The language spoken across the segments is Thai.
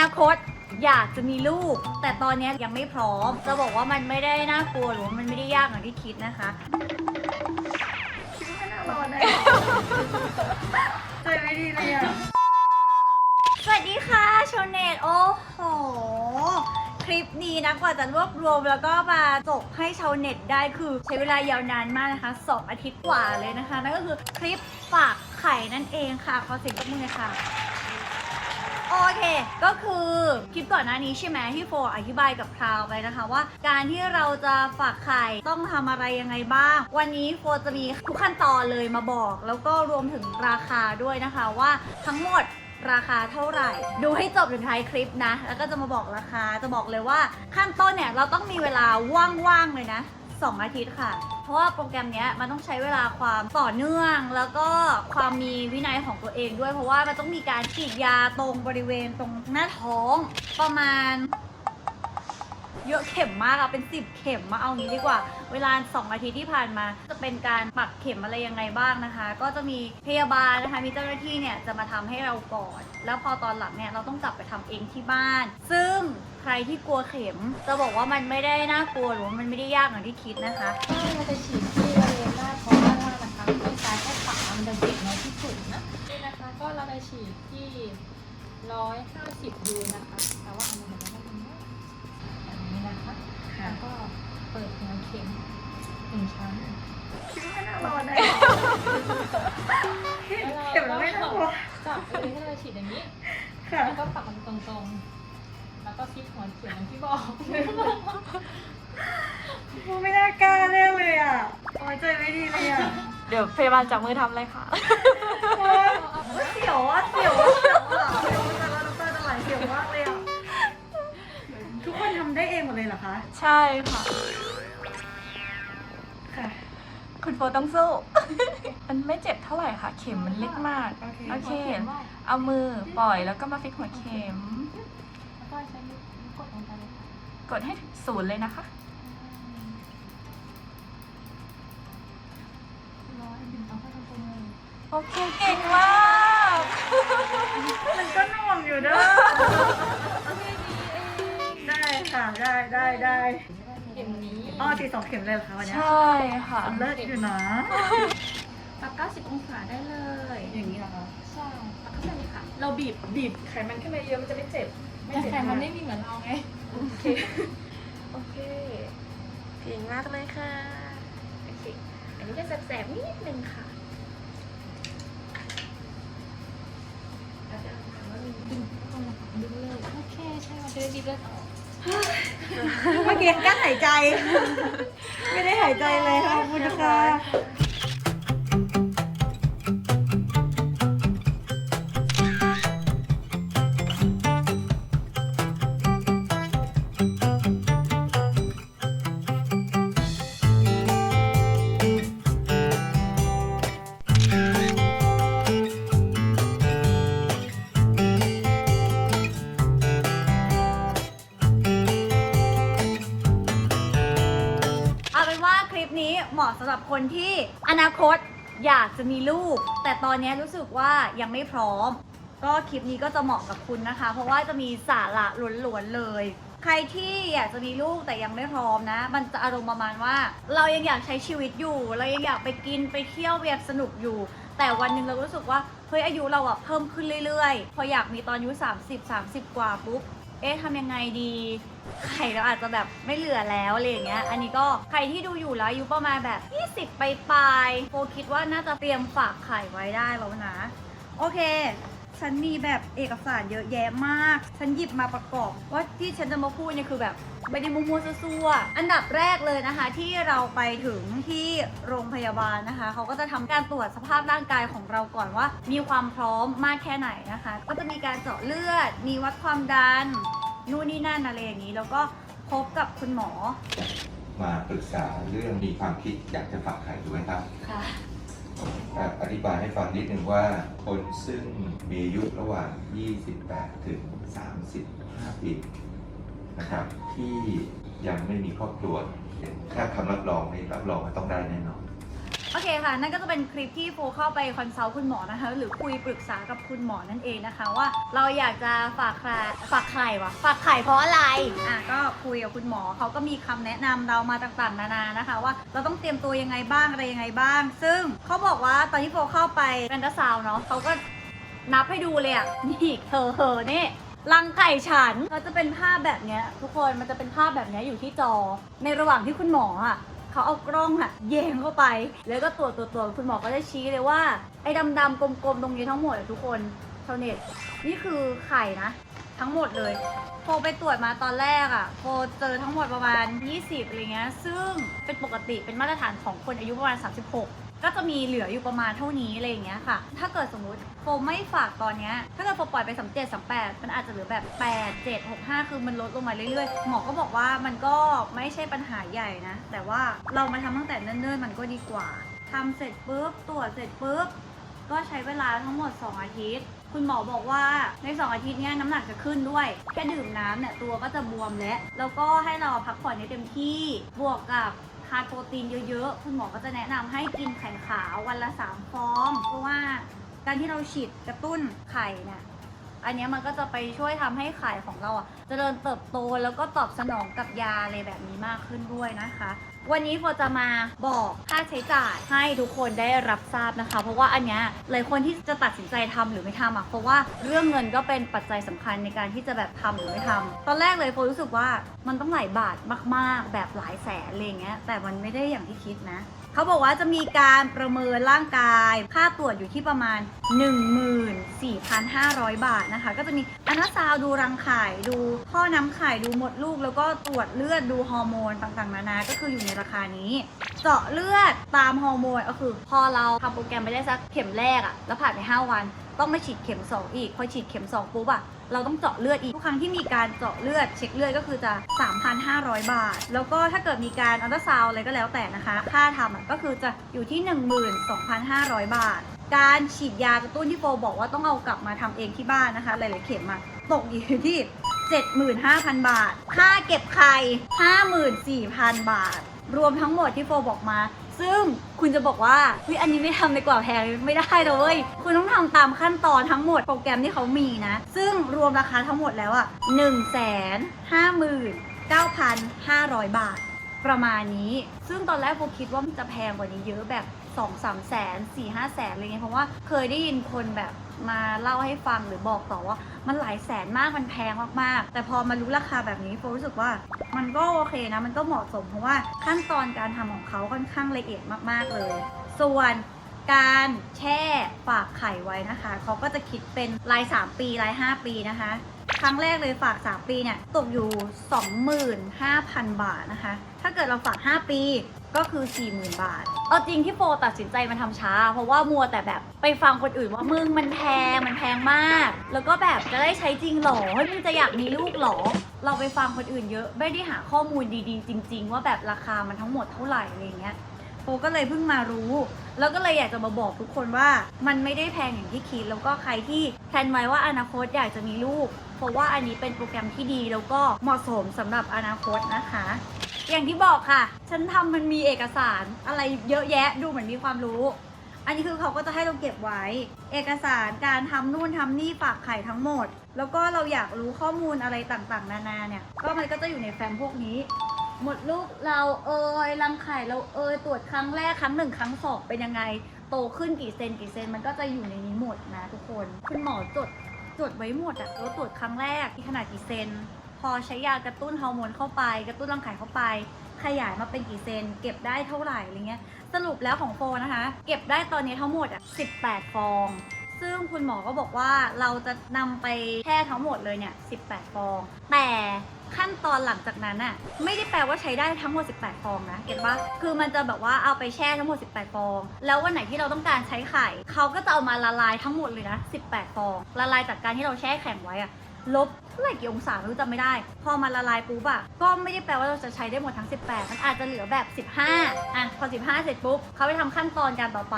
นาคตอยากจะมีลูก แต่ตอนนี้ยังไม่พร้อม จะบอกว่ามันไม่ได้น่ากลัวหรือว่ามันไม่ได้ยากอย่างที่คิดนะคะคิดว่าน่ารอนะใจไม่ดีเลยอะสวัสดีค่ะชาวเน็ตโอ้โห คลิปนี้นะกว่าจะรวบรวมแล้วก็มาจบให้ชาวเน็ตได้คือใช้เวลายาวนานมากนะคะ 2 อาทิตย์กว่าเลยนะคะ นั่นก็คือคลิปฝากไข่นั่นเองค่ะ ขอเสียงปรบมือหน่อยค่ะ โอเค ก็คือคลิปก่อนหน้านี้ใช่ไหมที่โฟอธิบายกับพราวไปนะคะว่า การที่เราจะฝากไข่ต้องทำอะไรยังไงบ้าง วันนี้โฟจะมีทุกขั้นตอนเลยมาบอก แล้วก็รวมถึงราคาด้วยนะคะว่าทั้งหมดราคาเท่าไหร่ ดูให้จบถึงท้ายคลิปนะ แล้วก็จะมาบอกราคาจะบอกเลยว่าขั้นต้นเนี่ยเราต้องมีเวลาว่างๆเลยนะ 2 อาทิตย์ค่ะ ราะว่าโปรแกรมเนี้ยมันต้องใช้เวลาความต่อเนื่อง แล้วก็ความมีวินัยของตัวเองด้วย เพราะว่ามันต้องมีการฉีดยาตรงบริเวณตรงหน้าท้อง ประมาณ เยอะเข็มมากอะเป็น10เข็มมาเอางี้ดีกว่า เวลา2อาทิตย์ที่ผ่านมา จะเป็นการปักเข็มอะไรยังไงบ้างนะคะ ก็จะมีพยาบาลนะคะมีเจ้าหน้าที่เนี่ยจะมาทำให้เราก่อน แล้วพอตอนหลังเนี่ยเราต้องกลับไปทำเองที่บ้าน ซึ่งใครที่กลัวเข็มจะบอกว่ามันไม่ได้น่ากลัวหรือว่ามันไม่ได้ยากอย่างที่คิดนะคะถ้าเราจะฉีดที่บริเวณหน้าท้องด้านล่างนะคะไม่ซ้ายก็ขวามันจะเจ็บน้อยที่สุดนะนี่นะคะ ก็เราจะฉีดที่ร้อยห้าสิบยูนะคะ แต่ว่าอันนี้เดี๋ยวเราไม่ทำนะแบบนี้นะคะแล้วก็เปิดหัวเข็มหนึ่งชั้นคิดว่าน่ารอนะ จับไปเลยให้เราฉีดอย่างนี้ ค่ะ แล้วก็ปักมันตรงๆ แล้วก็ซิปหัวเข็มอย่างที่บอกไม่น่ากล้าแน่เลยอะโอ้ยใจไม่ดีเลยอะเดี๋ยวพยาบาลจับมือทำเลยค่ะโอ๊ยเสียวอะเสียวอะเสียวอะเสียวแต่ละน้ำตาจะไหลเสียวมากเลยอะ ทุกคนทำได้เองหมดเลยเหรอคะ ใช่ค่ะ ค่ะ คุณโฟต้องสู้ มันไม่เจ็บเท่าไหร่ค่ะ เข็มมันเล็กมากโอเคโอเค เอามือปล่อยแล้วก็มาฟิกหัวเข็ม แล้วก็ใช้นิ้วกดลงไปเลยค่ะกดให้ถึงศูนย์เลยนะคะ ร้อยดึงเอาเข้าตรงๆเลยโอเค เก่งมาก มันก็น่วงอยู่เด้อ ได้ค่ะ ได้ได้ได้เข็มนี้อ๋อตีสองเข็มเลยเหรอคะวันเนี้ยใช่ค่ะ เลิศอยู่นะ ปรับ90องศาได้เลย อย่างนี้เหรอคะใช่ปรับเข้าไปเลยค่ะ เราบีบบีบไขมันขึ้นมาเยอะมันจะไม่เจ็บแต่ไขมันไม่มีเหมือนเราไง โอเค โอเคเก่งมากเลยค่ะ โอเค อันนี้จะแสบๆนิดนึงค่ะดึงเลยโอเค ใช่มันจะได้ดีเลือดออก เมื่อกี้กั้นหายใจ ไม่ได้หายใจเลยค่ะขอบคุณค่ะเอ ว่าคลิปนี้เหมาะสำหรับคนที่อนาคตอยากจะมีลูก แต่ตอนนี้รู้สึกว่ายังไม่พร้อม ก็คลิปนี้ก็จะเหมาะกับคุณนะคะ เพราะว่าจะมีสาระล้วนๆเลย ใครที่อยากจะมีลูกแต่ยังไม่พร้อมนะ มันจะอารมณ์ประมาณว่า เรายังอยากใช้ชีวิตอยู่ เรายังอยากไปกินไปเที่ยวเวียสนุกอยู่ แต่วันหนึ่งเรารู้สึกว่าเฮ้ยอายุเราอะเพิ่มขึ้นเรื่อยๆ พออยากมีตอนอายุ30 30 กว่าปุ๊บ เอ๊ะทำยังไงดีไข่เราอาจจะแบบไม่เหลือแล้วอะไรอย่างเงี้ย อันนี้ก็ใครที่ดูอยู่แล้วอายุประมาณแบบ 20 ไปปลายโฟคิดว่าน่าจะเตรียมฝากไข่ไว้ได้แล้วนะ โอเค ฉันมีแบบเอกสารเยอะแยะมาก ฉันหยิบมาประกอบว่าที่ฉันจะมาพูดเนี่ยคือแบบไม่ได้มัวๆซั่วๆอันดับแรกเลยนะคะ ที่เราไปถึงที่โรงพยาบาลนะคะ เขาก็จะทำการตรวจสภาพร่างกายของเราก่อนว่า มีความพร้อมมากแค่ไหนนะคะ ก็จะมีการเจาะเลือด มีวัดความดัน นู่นนี่นั่นอะไรอย่างนี้ แล้วก็พบกับคุณหมอ มาปรึกษาเรื่องมีความคิดอยากจะฝากไข่ถูกไหมครับ ค่ะ อธิบายให้ฟังนิดนึงว่าคนซึ่งมีอายุระหว่าง 28 ถึง35ปีนะครับที่ยังไม่มีครอบครัวถ้าคำรับรองนี่รับรองว่าต้องได้แน่นอน โอเคค่ะ นั่นก็จะเป็นคลิปที่โฟเข้าไปคอนซัลท์คุณหมอนะคะ หรือคุยปรึกษากับคุณหมอนั่นเองนะคะ ว่าเราอยากจะฝากใครฝากไข่วะฝากไข่เพราะอะไรอะก็คุยกับคุณหมอเขาก็มีคำแนะนำเรามาต่างๆ นานานะคะ ว่าเราต้องเตรียมตัวยังไงบ้างอะไรยังไงบ้าง ซึ่งเขาบอกว่าตอนที่โฟเข้าไปแฟนตาซาวน์เนาะเขาก็นับให้ดูเลยอะนี่เธอเธอนี่รังไก่ฉันก็จะเป็นภาพแบบเนี้ยทุกคนมันจะเป็นภาพแบบเนี้ยอยู่ที่จอในระหว่างที่คุณหมออะ เขาเอากล้องอะแยงเข้าไป แล้วก็ตรวจตรวจตรวจคุณหมอก็จะชี้เลยว่าไอ้ดำๆกลมๆตรงนี้ทั้งหมดอะทุกคนชาวเน็ตนี่คือไข่นะ ทั้งหมดเลยโฟไปตรวจมาตอนแรกอะโฟเจอทั้งหมดประมาณ 20อะไรเงี้ยซึ่งเป็นปกติเป็นมาตรฐานของคนอายุประมาณ 36 ก็จะมีเหลืออยู่ประมาณเท่านี้อะไรอย่างเงี้ยค่ะ ถ้าเกิดสมมุติโฟไม่ฝากตอนเนี้ย ถ้าเกิดโฟปล่อยไป37 38มันอาจจะเหลือแบบ8 7 6 5คือมันลดลงมาเรื่อยๆ หมอก็บอกว่ามันก็ไม่ใช่ปัญหาใหญ่นะ แต่ว่าเรามาทำตั้งแต่เนิ่นๆ มันก็ดีกว่าทำเสร็จปุ๊บตรวจเสร็จปุ๊บก็ใช้เวลาทั้งหมด 2 อาทิตย์ คุณหมอบอกว่าใน 2 อาทิตย์เนี้ยน้ำหนักจะขึ้นด้วย แค่ดื่มน้ำเนี่ยตัวก็จะบวมแล้ว แล้วก็ให้เราพักผ่อนให้เต็มที่ บวกกับ ทานโปรตีนเยอะๆ คุณหมอก็จะแนะนำให้กินไข่ขาววันละ 3 ฟอง เพราะว่าการที่เราฉีดกระตุ้นไข่เนี่ยอันนี้มันก็จะไปช่วยทำให้ไข่ของเราอะเจริญเติบโตแล้วก็ตอบสนองกับยาอะไรแบบนี้มากขึ้นด้วยนะคะ วันนี้โฟจะมาบอกค่าใช้จ่ายให้ทุกคนได้รับทราบนะคะ เพราะว่าอันเนี้ยหลายคนที่จะตัดสินใจทำหรือไม่ทำอะเพราะว่าเรื่องเงินก็เป็นปัจจัยสำคัญในการที่จะแบบทำหรือไม่ทำตอนแรกเลยโฟรู้สึกว่ามันต้องหลายบาทมาก ๆ แบบหลายแสนอะไรเงี้ยแต่มันไม่ได้อย่างที่คิดนะ เขาบอกว่าจะมีการประเมินร่างกาย ค่าตรวจอยู่ที่ประมาณ 14,500 บาทนะคะ ก็จะมีอันาซาวดูรังไข่ดูท่อน้ำไข่ดูมดลูก แล้วก็ตรวจเลือดดูฮอร์โมนต่างๆนานา ก็คืออยู่ในราคานี้ เจาะเลือดตามฮอร์โมนก็คือ พอเราทำโปรแกรมไปได้สักเข็มแรกอะแล้วผ่านไป 5 วัน ต้องมาฉีดเข็ม 2 อีก พอฉีดเข็ม 2 ปุ๊บอะ เราต้องเจาะเลือดอีกทุกครั้งที่มีการเจาะเลือดเช็คเลือดก็คือจะ 3,500 บาท แล้วก็ถ้าเกิดมีการอัลตราซาวอะไรก็แล้วแต่นะคะ ค่าทำก็คือจะอยู่ที่ 12,500 บาท การฉีดยากระตุ้นที่โฟบอกว่าต้องเอากลับมาทำเองที่บ้านนะคะ หลายๆเข็มอะตกอยู่ที่ 75,000 บาท ค่าเก็บไข่54,000 บาท รวมทั้งหมดที่โฟบอกมา ซึ่งคุณจะบอกว่าเฮ้ยอันนี้ไม่ทำในกว่าแพงไม่ได้เลยคุณต้องทำตามขั้นตอนทั้งหมดโปรแกรมที่เขามีนะ ซึ่งรวมราคาทั้งหมดแล้วอะ1 5 9 500บาท ประมาณนี้ ซึ่งตอนแรกโฟคิดว่ามันจะแพงกว่านี้เยอะแบบ2 3แสนสี่ห้าแสนอะไรเงี้ยเพราะว่าเคยได้ยินคนแบบ มาเล่าให้ฟังหรือบอกต่อว่า มันหลายแสนมากมันแพงมากๆ แต่พอมารู้ราคาแบบนี้โฟรู้สึกว่ามันก็โอเคนะ มันก็เหมาะสมเพราะว่าขั้นตอนการทำของเขาค่อนข้างละเอียดมากๆเลย ส่วนการแช่ฝากไข่ไว้นะคะ เขาก็จะคิดเป็นราย 3 ปีราย 5 ปีนะคะ ครั้งแรกเลยฝาก 3 ปีเนี่ยตกอยู่ 25,000 บาทนะคะ ถ้าเกิดเราฝาก 5 ปี ก็คือ 40,000 บาท เอาจริงที่โฟตัดสินใจมาทำช้า เพราะว่ามัวแต่แบบไปฟังคนอื่นว่ามึงมันแพงมันแพงมาก แล้วก็แบบจะได้ใช้จริงหรอเฮ้ยมึงจะอยากมีลูกหรอ เราไปฟังคนอื่นเยอะ ไม่ได้หาข้อมูลดีๆ จริง ๆ ว่าแบบราคามันทั้งหมดเท่าไหร่อะไรเงี้ยโฟก็เลยเพิ่งมารู้ แล้วก็เลยอยากจะมาบอกทุกคนว่ามันไม่ได้แพงอย่างที่คิด แล้วก็ใครที่แพลนไว้ว่าอนาคตอยากจะมีลูก เพราะว่าอันนี้เป็นโปรแกรมที่ดีแล้วก็เหมาะสมสำหรับอนาคตนะคะ อย่างที่บอกค่ะ ฉันทำมันมีเอกสารอะไรเยอะแยะดูเหมือนมีความรู้ อันนี้คือเขาก็จะให้เราเก็บไว้ เอกสารการทำนู่นทำนี่ฝากไข่ทั้งหมด แล้วก็เราอยากรู้ข้อมูลอะไรต่างๆ นานาเนี่ย ก็มันก็จะอยู่ในแฟ้มพวกนี้ หมดลูกเราเอยรังไข่เราเอยตรวจครั้งแรกครั้งหนึ่งครั้งสองเป็นยังไง โตขึ้นกี่เซนกี่เซนมันก็จะอยู่ในนี้หมดนะทุกคนคุณหมอจดจดไว้หมดอะว่าตรวจครั้งแรกที่ขนาดกี่เซน พอใช้ยากระตุ้นฮอร์โมนเข้าไป กระตุ้นรังไข่เข้าไป ขยายมาเป็นกี่เซน เก็บได้เท่าไหร่อะไรเงี้ย สรุปแล้วของโฟนะคะ เก็บได้ตอนนี้ทั้งหมดอะ18 ฟอง ซึ่งคุณหมอก็บอกว่าเราจะนำไปแช่ทั้งหมดเลยเนี่ย 18 ฟอง แต่ขั้นตอนหลังจากนั้นน่ะไม่ได้แปลว่าใช้ได้ทั้งหมด 18 ฟองนะ เก็ตปะคือมันจะแบบว่าเอาไปแช่ทั้งหมด 18 ฟอง แล้ววันไหนที่เราต้องการใช้ไข่ เขาก็จะเอามาละลายทั้งหมดเลยนะ 18 ฟอง ละลายจากการที่เราแช่แข็งไว้อะ ลบเท่าไหร่กี่องศาไม่รู้จำไม่ได้ พอมันละลายปุ๊บอะก็ไม่ได้แปลว่าเราจะใช้ได้หมดทั้ง 18 มันอาจจะเหลือแบบ 15อะพอ 15 เสร็จปุ๊บเขาไปทำขั้นตอนการต่อไป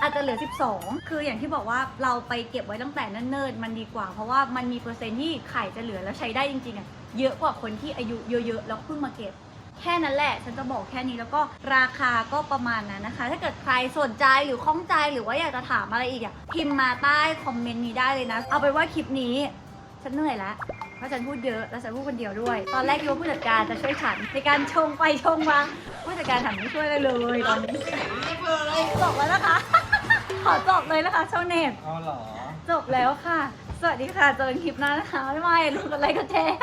อาจจะเหลือ 12 คืออย่างที่บอกว่าเราไปเก็บไว้ตั้งแต่เนิ่นๆมันดีกว่า เพราะว่ามันมีเปอร์เซ็นต์ที่ไข่จะเหลือแล้วใช้ได้จริงๆอะเยอะกว่าคนที่อายุเยอะๆแล้วเพิ่งมาเก็บ แค่นั้นแหละ ฉันจะบอกแค่นี้แล้วก็ราคาก็ประมาณนั้นนะคะ ถ้าเกิดใครสนใจหรือข้องใจหรือว่าอยากจะถามอะไรอีกอะพิมพ์มาใต้คอมเมนต์นี้ได้เลยนะ เอาไปนว่าคลิปนี้ ฉันเหนื่อยแล้วเพราะฉันพูดเยอะแล้วฉันพูดคนเดียวด้วย ตอนแรกคิดว่าผู้จัดการจะช่วยฉันในการชงไปชงมาผู้จัดการฉันไม่ช่วยเลยเลยตอนนี้จบแล้วนะคะ ขอจบเลยนะคะชาวเน็ตเอาเหรอ จบแล้วค่ะ สวัสดีค่ะเจอกันคลิปหน้านะคะไม่ไม่ลืมกดไลค์กดแชร์